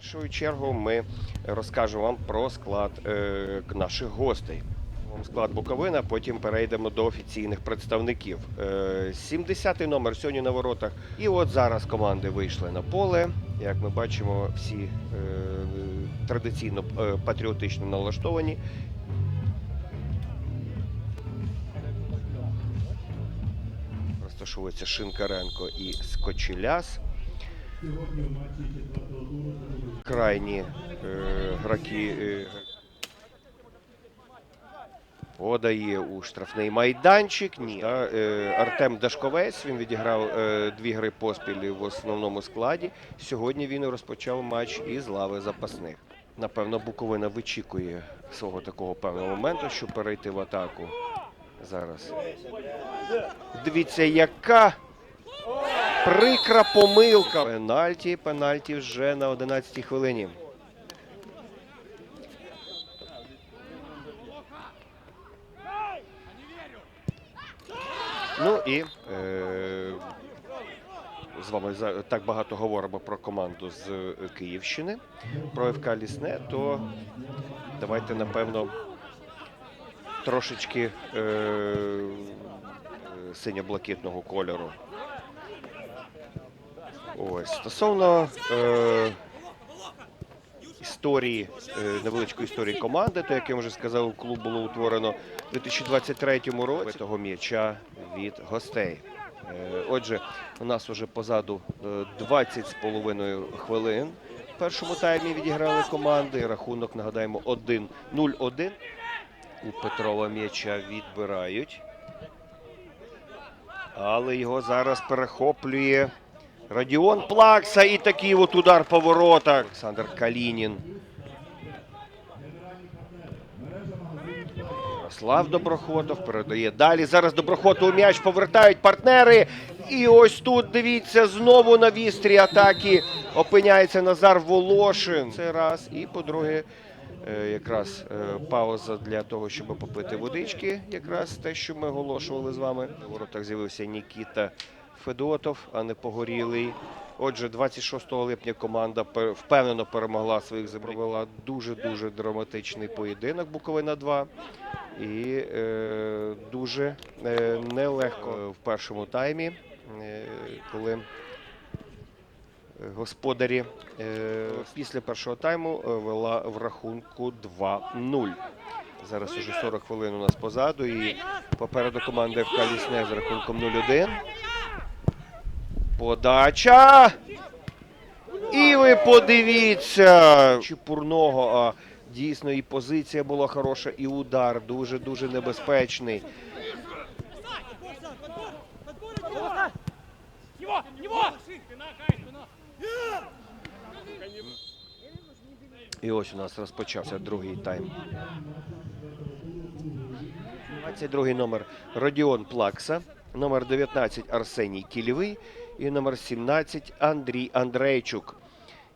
першу чергу ми розкажемо вам про склад е, наших гостей. Склад Буковина, потім перейдемо до офіційних представників. Е, 70-й номер сьогодні на воротах. І от зараз команди вийшли на поле. Як ми бачимо, всі е, традиційно е, патріотично налаштовані. Розташовується Шинкаренко і Скочеляс. Крайні е, граки. Е, Подає у штрафний майданчик. Ні. А, е, Артем Дашковець він відіграв е, дві гри поспіль в основному складі. Сьогодні він розпочав матч із лави запасних. Напевно, Буковина вичікує свого такого певного моменту, щоб перейти в атаку. Зараз. Дивіться, яка прикра помилка. Пенальті, пенальті вже на 11-й хвилині. Ну і е, з вами так багато говоримо про команду з е, Київщини, про ФК Лісне, то давайте, напевно, трошечки е, е, синьо-блакитного кольору. Ось стосовно е, історії, е, невеличкої історії команди, то як я вже сказав, клуб було утворено у 2023 році того м'яча від гостей. Е, Отже, у нас уже позаду е, 20 з половиною хвилин. В першому таймі відіграли команди. Рахунок, нагадаємо, 1-0-1. У Петрова м'яча відбирають. Але його зараз перехоплює Радіон Плакса і такий от удар по воротах. Олександр Калінін. Ярослав Доброходов передає далі. Зараз Доброходову м'яч повертають партнери. І ось тут дивіться знову на вістрі атаки опиняється Назар Волошин. Це раз. І по-друге, е, якраз е, пауза для того, щоб попити водички. Якраз те, що ми оголошували з вами. На воротах з'явився Нікіта Федотов, а не погорілий. Отже, 26 липня команда впевнено перемогла своїх земляків. Провела дуже-дуже драматичний поєдинок Буковина 2. І е, дуже е, нелегко в першому таймі, е, коли господарі е, після першого тайму е, вела в рахунку 2-0. Зараз уже 40 хвилин у нас позаду і попереду команда ФК Лісне з рахунком 0-1. Подача. І ви подивіться, Чепурного, а дійсно і позиція була хороша, і удар дуже-дуже небезпечний. І ось у нас розпочався другий тайм. 22 номер Родіон Плакса, номер 19 Арсеній Кілєвий і номер 17 Андрій Андрейчук.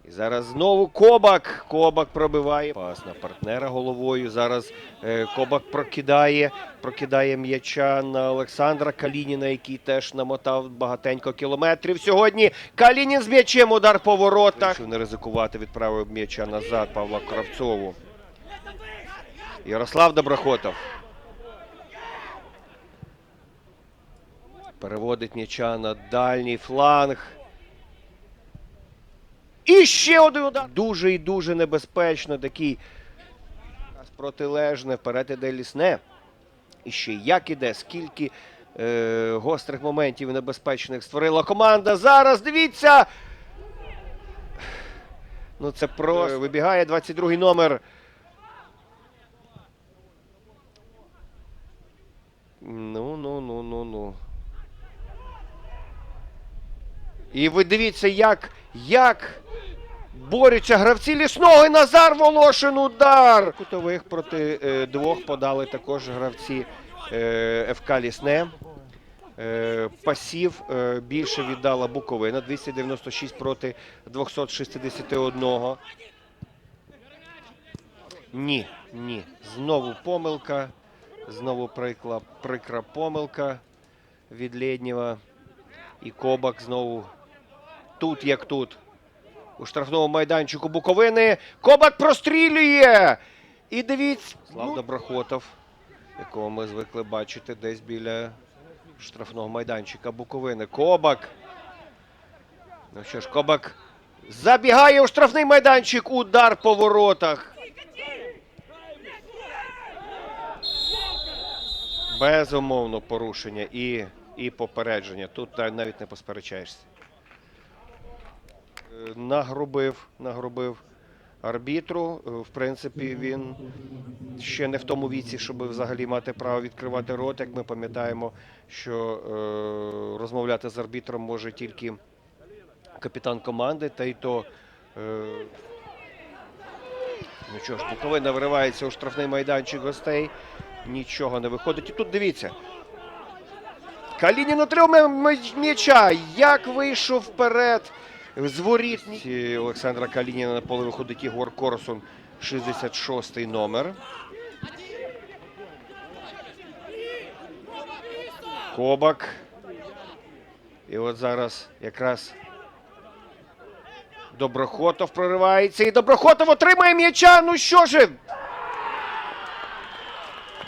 І зараз знову Кобак. Кобак пробиває. Пас на партнера головою. Зараз е, Кобак прокидає, прокидає м'яча на Олександра Калініна, який теж намотав багатенько кілометрів. Сьогодні Калінін з м'ячем удар по воротах. Не ризикувати, відправив м'яча назад Павла Кравцову. Ярослав Доброхотов. Переводить м'яча на дальній фланг. І ще один удар. Дуже і дуже небезпечно. Такий протилежне. Вперед іде лісне. І ще як іде, скільки е, гострих моментів небезпечних створила команда. Зараз дивіться. Ну це просто вибігає 22-й номер. Ну, ну, ну, ну, ну. І ви дивіться, як, як борються гравці лісного і Назар Волошин удар. Кутових проти е, двох подали також гравці е, ФК Лісне. Е, пасів е, більше віддала Буковина 296 проти 261. Ні, ні. Знову помилка. Знову прикла, прикра помилка від Лєднєва. І Кобак знову тут як тут. у штрафному майданчику Буковини. Кобак прострілює. І дивіться, Слав Доброхотов, якого ми звикли бачити десь біля штрафного майданчика Буковини. Кобак. Ну що ж, Кобак забігає у штрафний майданчик. Удар по воротах. Безумовно порушення і, і попередження. Тут навіть не посперечаєшся. Нагрубив, нагрубив арбітру. Е, В принципі, він ще не в тому віці, щоб взагалі мати право відкривати рот. Як ми пам'ятаємо, що е, розмовляти з арбітром може тільки капітан команди, та й то. Е, ну що ж, Буковина виривається у штрафний майданчик гостей. Нічого не виходить. І тут дивіться. Калінін отримав м'я- м'яча. Як вийшов вперед з Олександра Калініна на поле виходить Ігор Корсун, 66-й номер. Кобак. І от зараз якраз Доброхотов проривається. І Доброхотов отримає м'яча. Ну що ж?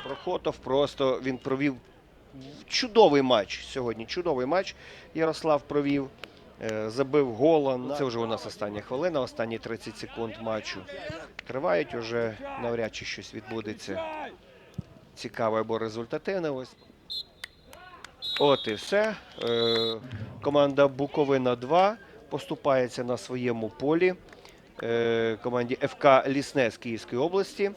Доброхотов просто він провів чудовий матч сьогодні. Чудовий матч Ярослав провів. Е, Забив гола. Це вже у нас остання хвилина, останні 30 секунд матчу. Тривають уже навряд чи щось відбудеться цікаве або результативне. Ось. От і все. Е, команда Буковина 2 поступається на своєму полі. Е, команді ФК Лісне з Київської області.